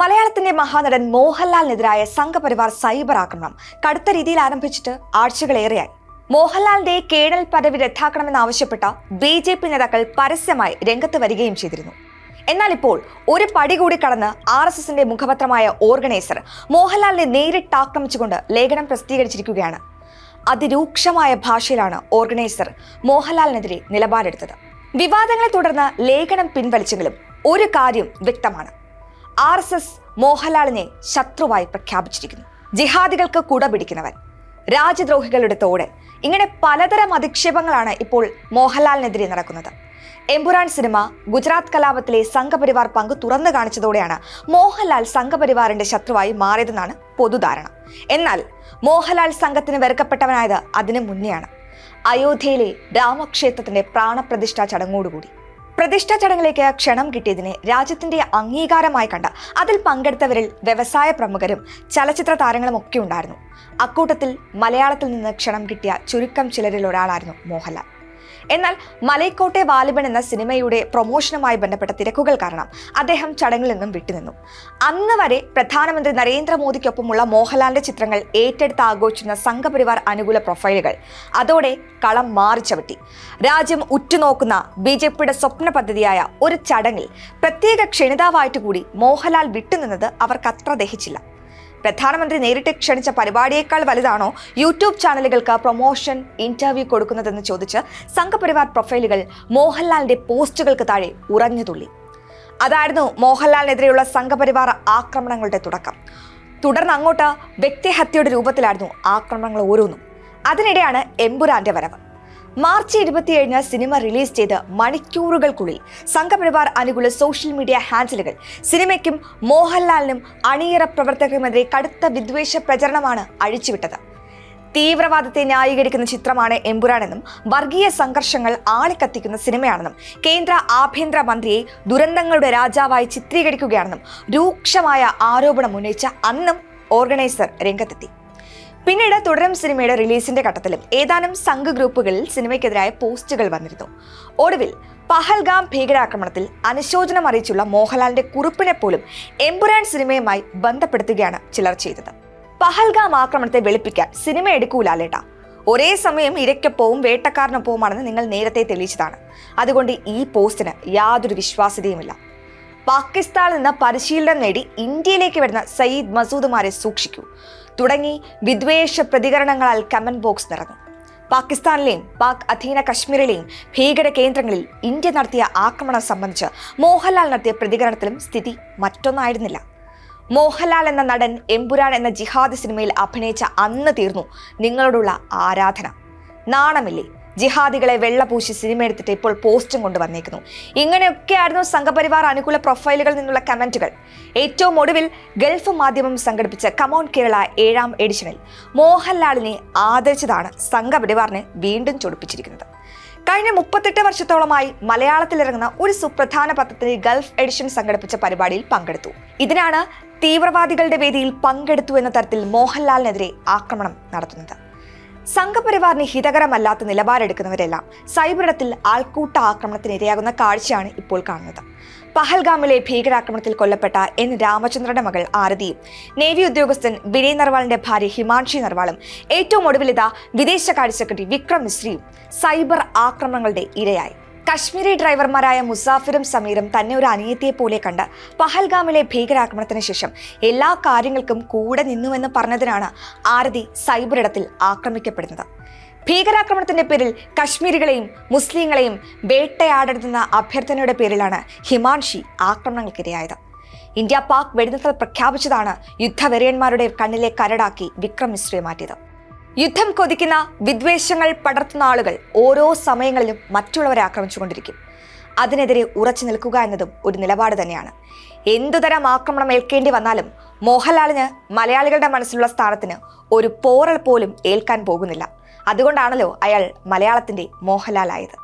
മലയാളത്തിന്റെ മഹാനടൻ മോഹൻലാലിനെതിരായ സംഘപരിവാർ സൈബർ ആക്രമണം കടുത്ത രീതിയിൽ ആരംഭിച്ചിട്ട് ആഴ്ചകളേറെയായി. മോഹൻലാലിന്റെ കേണൽ പദവി റദ്ദാക്കണമെന്നാവശ്യപ്പെട്ട ബി ജെ പി നേതാക്കൾ പരസ്യമായി രംഗത്ത് വരികയും ചെയ്തിരുന്നു. എന്നാൽ ഇപ്പോൾ ഒരു പടി കൂടി കടന്ന് ആർ എസ് എസിന്റെ മുഖപത്രമായ ഓർഗനൈസർ മോഹൻലാലിനെ നേരിട്ട് ആക്രമിച്ചുകൊണ്ട് ലേഖനം പ്രസിദ്ധീകരിച്ചിരിക്കുകയാണ്. അതിരൂക്ഷമായ ഭാഷയിലാണ് ഓർഗനൈസർ മോഹൻലാലിനെതിരെ നിലപാടെടുത്തത്. വിവാദങ്ങളെ തുടർന്ന് ലേഖനം പിൻവലിച്ചെങ്കിലും ഒരു കാര്യം വ്യക്തമാണ്. ആർ എസ് എസ് മോഹൻലാലിനെ ശത്രുവായി പ്രഖ്യാപിച്ചിരിക്കുന്നു. ജിഹാദികൾക്ക് കുട പിടിക്കുന്നവൻ. രാജ്യദ്രോഹികളുടെ തോട്. ഇങ്ങനെ പലതരം അധിക്ഷേപങ്ങളാണ് ഇപ്പോൾ മോഹൻലാലിനെതിരെ നടക്കുന്നത്. എമ്പുരാൻ സിനിമ ഗുജറാത്ത് കലാപത്തിലെ സംഘപരിവാർ പങ്ക് തുറന്നു കാണിച്ചതോടെയാണ് മോഹൻലാൽ സംഘപരിവാറിന്റെ ശത്രുവായി മാറിയതെന്നാണ് പൊതുധാരണ. എന്നാൽ മോഹൻലാൽ സംഘത്തിന് വെറുക്കപ്പെട്ടവനായത് അതിനു മുന്നെയാണ്. അയോധ്യയിലെ രാമക്ഷേത്രത്തിന്റെ പ്രാണപ്രതിഷ്ഠാ ചടങ്ങോടുകൂടി. പ്രതിഷ്ഠാ ചടങ്ങിലേക്ക് ക്ഷണം കിട്ടിയതിനെ രാജ്യത്തിന്റെ അംഗീകാരമായി കണ്ട അതിൽ പങ്കെടുത്തവരിൽ വ്യവസായ പ്രമുഖരും ചലച്ചിത്ര താരങ്ങളും ഒക്കെ ഉണ്ടായിരുന്നു. അക്കൂട്ടത്തിൽ മലയാളത്തിൽ നിന്ന് ക്ഷണം കിട്ടിയ ചുരുക്കം ചിലരിൽ ഒരാളായിരുന്നു മോഹൻലാൽ. എന്നാൽ മലൈക്കോട്ടെ വാലിബൻ എന്ന സിനിമയുടെ പ്രൊമോഷനുമായി ബന്ധപ്പെട്ട തിരക്കുകൾ കാരണം അദ്ദേഹം ചടങ്ങിൽ നിന്നും വിട്ടുനിന്നു. അന്ന് വരെ പ്രധാനമന്ത്രി നരേന്ദ്രമോദിക്കൊപ്പമുള്ള മോഹൻലാലിന്റെ ചിത്രങ്ങൾ ഏറ്റെടുത്ത് ആഘോഷിക്കുന്ന സംഘപരിവാർ അനുകൂല പ്രൊഫൈലുകൾ. അതോടെ കളം മാറിച്ചവിട്ടി രാജ്യം ഉറ്റുനോക്കുന്ന ബി ജെ പിയുടെ സ്വപ്ന പദ്ധതിയായ ഒരു ചടങ്ങിൽ പ്രത്യേക ക്ഷണിതാവായിട്ട് കൂടി മോഹൻലാൽ വിട്ടുനിന്നത് അവർക്ക് അത്ര ദഹിച്ചില്ല. പ്രധാനമന്ത്രി നേരിട്ട് ക്ഷണിച്ച പരിപാടിയേക്കാൾ വലുതാണോ യൂട്യൂബ് ചാനലുകൾക്ക് പ്രൊമോഷൻ ഇന്റർവ്യൂ കൊടുക്കുന്നതെന്ന് ചോദിച്ച് സംഘപരിവാർ പ്രൊഫൈലുകൾ മോഹൻലാലിന്റെ പോസ്റ്റുകൾക്ക് താഴെ ഉറഞ്ഞുതുള്ളി അതായിരുന്നു മോഹൻലാലിനെതിരെയുള്ള സംഘപരിവാർ ആക്രമണങ്ങളുടെ തുടക്കം. തുടർന്ന് അങ്ങോട്ട് വ്യക്തിഹത്യയുടെ രൂപത്തിലായിരുന്നു ആക്രമണങ്ങൾ ഓരോന്നും. അതിനിടെയാണ് എമ്പുരാന്റെ വരവ്. മാർച്ച് ഇരുപത്തിയേഴിന് സിനിമ റിലീസ് ചെയ്ത് മണിക്കൂറുകൾക്കുള്ളിൽ സംഘപരിവാർ അനുകൂല സോഷ്യൽ മീഡിയ ഹാൻഡിലുകൾ. സിനിമയ്ക്കും മോഹൻലാലിനും അണിയറ പ്രവർത്തകർക്കുമെതിരെ കടുത്ത വിദ്വേഷ പ്രചരണമാണ് അഴിച്ചുവിട്ടത്. തീവ്രവാദത്തെ ന്യായീകരിക്കുന്ന ചിത്രമാണ് എമ്പുരാനെന്നും വർഗീയ സംഘർഷങ്ങൾ ആളിക്കത്തിക്കുന്ന സിനിമയാണെന്നും കേന്ദ്ര ആഭ്യന്തര മന്ത്രിയെ ദുരന്തങ്ങളുടെ രാജാവായി ചിത്രീകരിക്കുകയാണെന്നും രൂക്ഷമായ ആരോപണം ഉന്നയിച്ച അന്നും ഓർഗനൈസർ രംഗത്തെത്തി. പിന്നീട് തുടരും സിനിമയുടെ റിലീസിന്റെ ഘട്ടത്തിലും ഏതാനും സംഘ ഗ്രൂപ്പുകളിൽ സിനിമയ്ക്കെതിരായ പോസ്റ്റുകൾ വന്നിരുന്നു. ഒടുവിൽ പഹൽഗാം ഭീകരാക്രമണത്തിൽ അനുശോചനം അറിയിച്ചുള്ള മോഹൻലാലിന്റെ കുറിപ്പിനെ പോലും എമ്പുരാൻ സിനിമയുമായി ബന്ധപ്പെടുത്തുകയാണ് ചിലർ ചെയ്തത്. പഹൽഗാം ആക്രമണത്തെ വെളുപ്പിക്കാൻ സിനിമ എടുക്കൂലാലേട്ട ഒരേ സമയം ഇരയ്ക്കൊപ്പവും വേട്ടക്കാരനൊപ്പവുമാണെന്ന് നിങ്ങൾ നേരത്തെ തെളിയിച്ചതാണ്. അതുകൊണ്ട് ഈ പോസ്റ്റിന് യാതൊരു വിശ്വാസ്യതയുമില്ല. പാകിസ്ഥാനിൽ നിന്ന് പരിശീലനം നേടി ഇന്ത്യയിലേക്ക് വരുന്ന സയ്യിദ് മസൂദുമാരെ സൂക്ഷിക്കൂ. തുടങ്ങി വിദ്വേഷ പ്രതികരണങ്ങളാൽ കമന്റ് ബോക്സ് നിറഞ്ഞു. പാകിസ്ഥാനിലെയും പാക് അധീന കശ്മീരിലെയും ഭീകര കേന്ദ്രങ്ങളിൽ ഇന്ത്യ നടത്തിയ ആക്രമണം സംബന്ധിച്ച് മോഹൻലാൽ നടത്തിയ പ്രതികരണത്തിലും സ്ഥിതി മറ്റൊന്നായിരുന്നില്ല. മോഹൻലാൽ എന്ന നടൻ എമ്പുരാൻ എന്ന ജിഹാദ് സിനിമയിൽ അഭിനയിച്ച അന്ന് തീർന്നു നിങ്ങളോടുള്ള ആരാധന. നാണമില്ലേ? ജിഹാദികളെ വെള്ളപൂശി സിനിമ എടുത്തിട്ട് ഇപ്പോൾ പോസ്റ്റും കൊണ്ട് വന്നേക്കുന്നു ഇങ്ങനെയൊക്കെയായിരുന്നു സംഘപരിവാർ അനുകൂല പ്രൊഫൈലുകളിൽ നിന്നുള്ള കമന്റുകൾ ഏറ്റവും ഒടുവിൽ ഗൾഫ് മാധ്യമം സംഘടിപ്പിച്ച കമോൺ കേരള ഏഴാം എഡിഷനിൽ മോഹൻലാലിനെ ആദരിച്ചതാണ് സംഘപരിവാറിനെ വീണ്ടും ചൊടിപ്പിച്ചിരിക്കുന്നത്. കഴിഞ്ഞ മുപ്പത്തെട്ട് വർഷത്തോളമായി മലയാളത്തിലിറങ്ങുന്ന ഒരു സുപ്രധാന പത്രത്തിന്റെ ഗൾഫ് എഡിഷൻ സംഘടിപ്പിച്ച പരിപാടിയിൽ പങ്കെടുത്തു. ഇതിനാണ് തീവ്രവാദികളുടെ വേദിയിൽ പങ്കെടുത്തു എന്ന തരത്തിൽ മോഹൻലാലിനെതിരെ ആക്രമണം നടത്തുന്നത്. സംഘപരിവാറിന് ഹിതകരമല്ലാത്ത നിലപാടെടുക്കുന്നവരെല്ലാം സൈബറിടത്തിൽ ആൾക്കൂട്ട ആക്രമണത്തിന് ഇരയാകുന്ന കാഴ്ചയാണ് ഇപ്പോൾ കാണുന്നത്. പഹൽഗാമിലെ ഭീകരാക്രമണത്തിൽ കൊല്ലപ്പെട്ട എൻ. രാമചന്ദ്രന്റെ മകൾ ആരതിയും നേവി ഉദ്യോഗസ്ഥൻ വിനയ് നർവാളിന്റെ ഭാര്യ ഹിമാൻഷി നർവാളും ഏറ്റവും ഒടുവിലിത വിദേശകാര്യ സെക്രട്ടറി വിക്രം മിശ്രിയും സൈബർ ആക്രമണങ്ങളുടെ ഇരയായി. കശ്മീരി ഡ്രൈവർമാരായ മുസാഫിറും സമീറും തന്നെ ഒരു അനിയത്തിയെ പോലെ കണ്ട് പഹൽഗാമിലെ ഭീകരാക്രമണത്തിന് ശേഷം എല്ലാ കാര്യങ്ങൾക്കും കൂടെ നിന്നുവെന്ന് പറഞ്ഞതിനാണ് ആരതി സൈബറിടത്തിൽ ആക്രമിക്കപ്പെടുന്നത്. ഭീകരാക്രമണത്തിന്റെ പേരിൽ കശ്മീരികളെയും മുസ്ലിങ്ങളെയും വേട്ടയാടരുതെന്ന അഭ്യർത്ഥനയുടെ പേരിലാണ് ഹിമാൻഷി ആക്രമണങ്ങൾക്കിരയായത്. ഇന്ത്യ പാക് വെടിനിർത്തൽ പ്രഖ്യാപിച്ചതാണ് യുദ്ധവെറിയന്മാരുടെ കണ്ണിലെ കരടാക്കി വിക്രം മിശ്രയെ മാറ്റിയത്. യുദ്ധം കൊതിക്കുന്ന വിദ്വേഷങ്ങൾ പടർത്തുന്ന ആളുകൾ ഓരോ സമയങ്ങളിലും മറ്റുള്ളവരെ ആക്രമിച്ചുകൊണ്ടിരിക്കും. അതിനെതിരെ ഉറച്ചു നിൽക്കുക എന്നതും ഒരു നിലപാട് തന്നെയാണ്. എന്തുതരം ആക്രമണം ഏൽക്കേണ്ടി വന്നാലും മോഹൻലാലിന് മലയാളികളുടെ മനസ്സിലുള്ള സ്ഥാനത്തിന് ഒരു പോറൽ പോലും ഏൽക്കാൻ പോകുന്നില്ല. അതുകൊണ്ടാണല്ലോ അയാൾ മലയാളത്തിന്റെ മോഹൻലാലായത്.